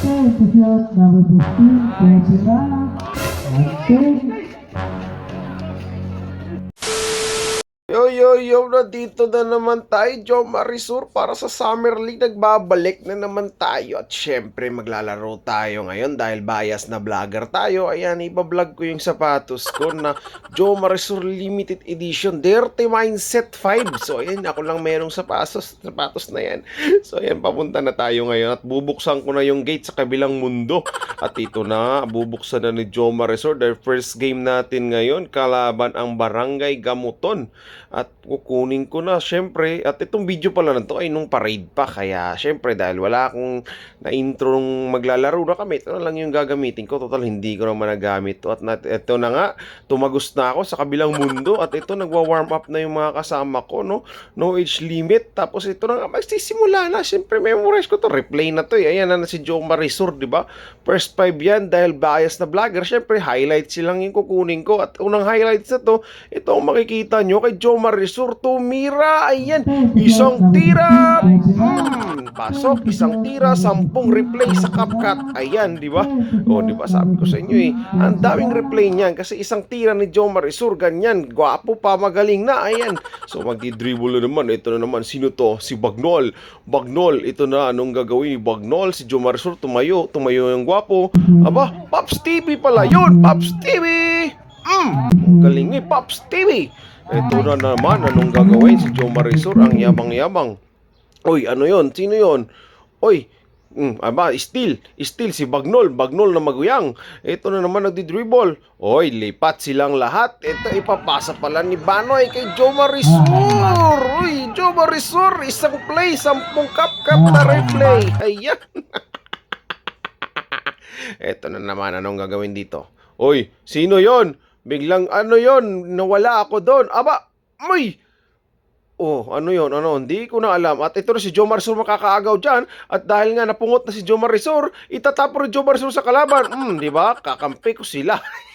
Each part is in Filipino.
Все, сейчас на выпуске. Спасибо. Спасибо. Yo, yo, yo, nandito na naman tayo, Joe Marisur, para sa Summer League. Nagbabalik na naman tayo. At syempre, maglalaro tayo ngayon dahil bias na vlogger tayo. Ayan, ibablog ko yung sapatos ko na Joe Marisur Limited Edition Dirty Mindset 5. So, ayan, ako lang merong sapatos, sapatos na yan. So, ayan, papunta na tayo ngayon at bubuksan ko na yung gate sa kabilang mundo. At ito na, bubuksan na ni Joe Marisur. Their first game natin ngayon, kalaban ang Barangay Gamuton at kukunin ko na syempre. At itong video pala na to ay nung parade pa. Kaya syempre dahil wala akong na-intro nung maglalaro na kami ito na lang yung gagamitin ko. Total hindi ko naman nagamit to. At nat- ito na nga tumagos na ako sa kabilang mundo. At ito nagwa-warm up na yung mga kasama ko no? No age limit. Tapos ito na nga magsisimula na. Syempre memorize ko to. Replay na to eh. Ayan na, na si Joe Marisur di ba? First five yan dahil bias na vlogger. Syempre highlights silang yung kukunin ko. At unang highlights na to ito ang makikita nyo kay Joe Marisur tumira ayan isang tira. hmm, pasok isang tira sampung replay sa CapCut. Ayan di ba? O di ba? Sabi ko sa inyo eh ang daming replay niyan kasi isang tira ni Joe Marisur ganyan gwapo pa magaling na ayan. So magdi-dribble na naman ito na naman sino to? Si Bagnol. Bagnol ito na anong gagawin ni Bagnol? Si Joe Marisur tumayo tumayo yung gwapo. Aba Pops TV pala yun Pops TV Mm, ang galing ni Pops TV. Ito na naman, anong gagawin si Joe Marisur, ang yabang-yabang. Oy, ano yon? Sino yon? Oy, mm, aba, still, still si Bagnol, Bagnol na maguyang. Ito na naman nagdi-dribble. Oy, lipat silang lahat. Ito ipapasa pala ni Banoy kay Joe Marisur. Uy, Joe Marisur, isang play, sampung cup-cup na replay. Ayan. Ito na naman, anong gagawin dito? Oy, sino yon? Biglang ano yon? Nawala ako doon. Aba, may! Oh, ano yon? Ano? Hindi ko na alam. At ito na si Joe Marisol makakaagaw dyan. At dahil nga napungot na si Joe Marisol, itatapon ni Joe Marisol sa kalaban. Hmm, di ba? Kakampi ko sila.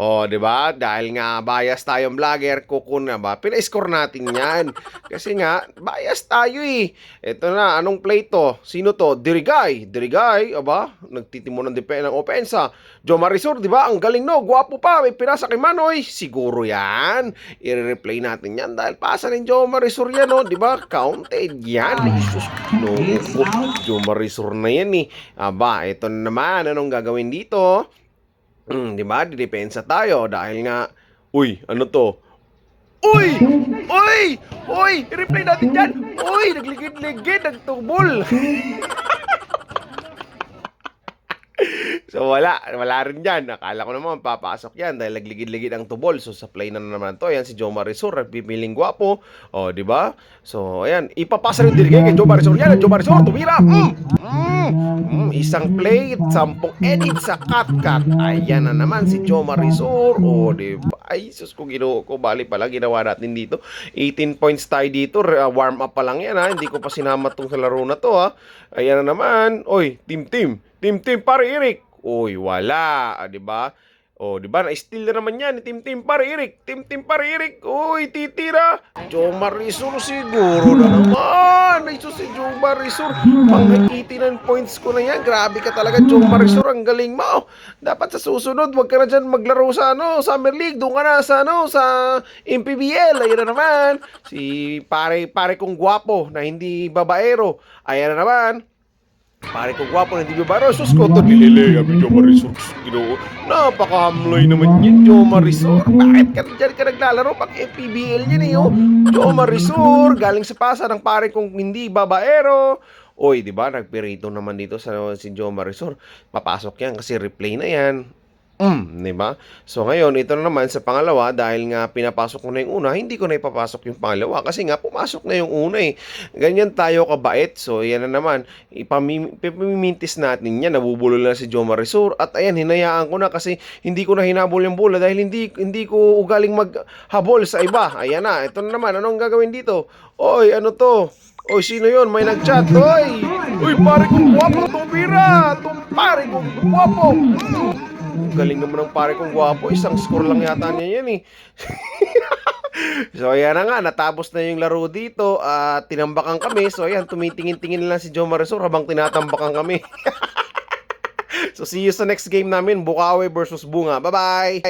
Oh, 'di ba? Dahil nga bias tayong vlogger, kukun na ba? Pina-score natin 'yan. Kasi nga bias tayo eh. Ito na, anong play to? Sino to? Dirigay. Dirigay, aba, nagtitimo ng depen ng opensa. Joe Marisur, 'di ba? Ang galing no, gwapo pa, may pinasa kay Manoy. Siguro 'yan. I-replay natin 'yan dahil pasa ni Joe Marisur 'yan, no, 'di ba? Counted 'yan. Jesus, no, Joe Marisur na 'yan eh. Aba, ito na naman, anong gagawin dito? Hmm, di ba? Didepensa tayo dahil nga, uy, ano to? Uy! Uy! Uy! I-replay natin dyan! Uy! Nagligid-ligid! Nagtubol! So wala, wala rin dyan. Akala ko naman papasok yan dahil nagligid-ligid ang tubol. So sa play na naman to, ayan si Joe Marisur, pipiling gwapo. O, di ba? So ayan, ipapasa rin dirigay kay Joe Marisur. Yan, Joe Marisur, tumira! Mm! Mm! Mm, isang play, sampung edit sa cut-cut. Ayan na naman si Joe Marisur. O, di ba? Ay, sus ko ginoo ko. Bali pala, ginawa natin dito. 18 points tayo dito. Uh, Warm up pa lang yan ha. Hindi ko pa sinama tong sa laro na to ha. Ayan na naman. Oy, team-team. Team-team, pare Eric. Uy, wala, ah, 'di ba? Oh, 'di ba? Na-steal na naman 'yan, Team Team para Eric. Team Team Eric. Uy, titira. Joe Marisur siguro na naman. Sus, si Joe Marisur. Pang 89 points ko na 'yan. Grabe ka talaga, Joe Marisur. Ang galing mo. Dapat sa susunod, wag ka na diyan maglaro sa ano, Summer League. Doon ka na sa ano, sa MPBL. Ayun na naman. Si pare pare kong gwapo na hindi babaero. Ayan na naman. Pare ko gwapo na hindi ba baro? Sus ko to nililay kami Joe Marisol. Ginoo. Napakahamloy naman yun, Joe Marisol. Bakit ka dyan ka naglalaro? Pag FPBL yan eh, oh. Joe Marisol, galing sa pasa ng pare kong hindi babaero. Oy, di ba? Nagpirito naman dito sa si Joe Marisol. Papasok yan kasi replay na yan. Mm, di ba? So ngayon, ito na naman sa pangalawa dahil nga pinapasok ko na yung una, hindi ko na ipapasok yung pangalawa kasi nga pumasok na yung una eh. Ganyan tayo kabait. So yan na naman, ipamimintis natin yan. Nabubulol na si Joe Marisur at ayan, hinayaan ko na kasi hindi ko na hinabol yung bola dahil hindi hindi ko ugaling maghabol sa iba. Ayan na, ito na naman. Anong gagawin dito? Oy, ano to? Oy, sino yon? May nag-chat. Oy! Uy, pare kong gwapo, tumira! Tum pare kong gwapo! Mm. Galing naman ng pare kong gwapo. Isang score lang yata niya yan eh. So ayan na nga, natapos na yung laro dito at tinambakan kami. So ayan, tumitingin-tingin lang si Joe Marisol habang tinatambakan kami. so see you sa next game namin, Bukawi versus Bunga. Bye-bye!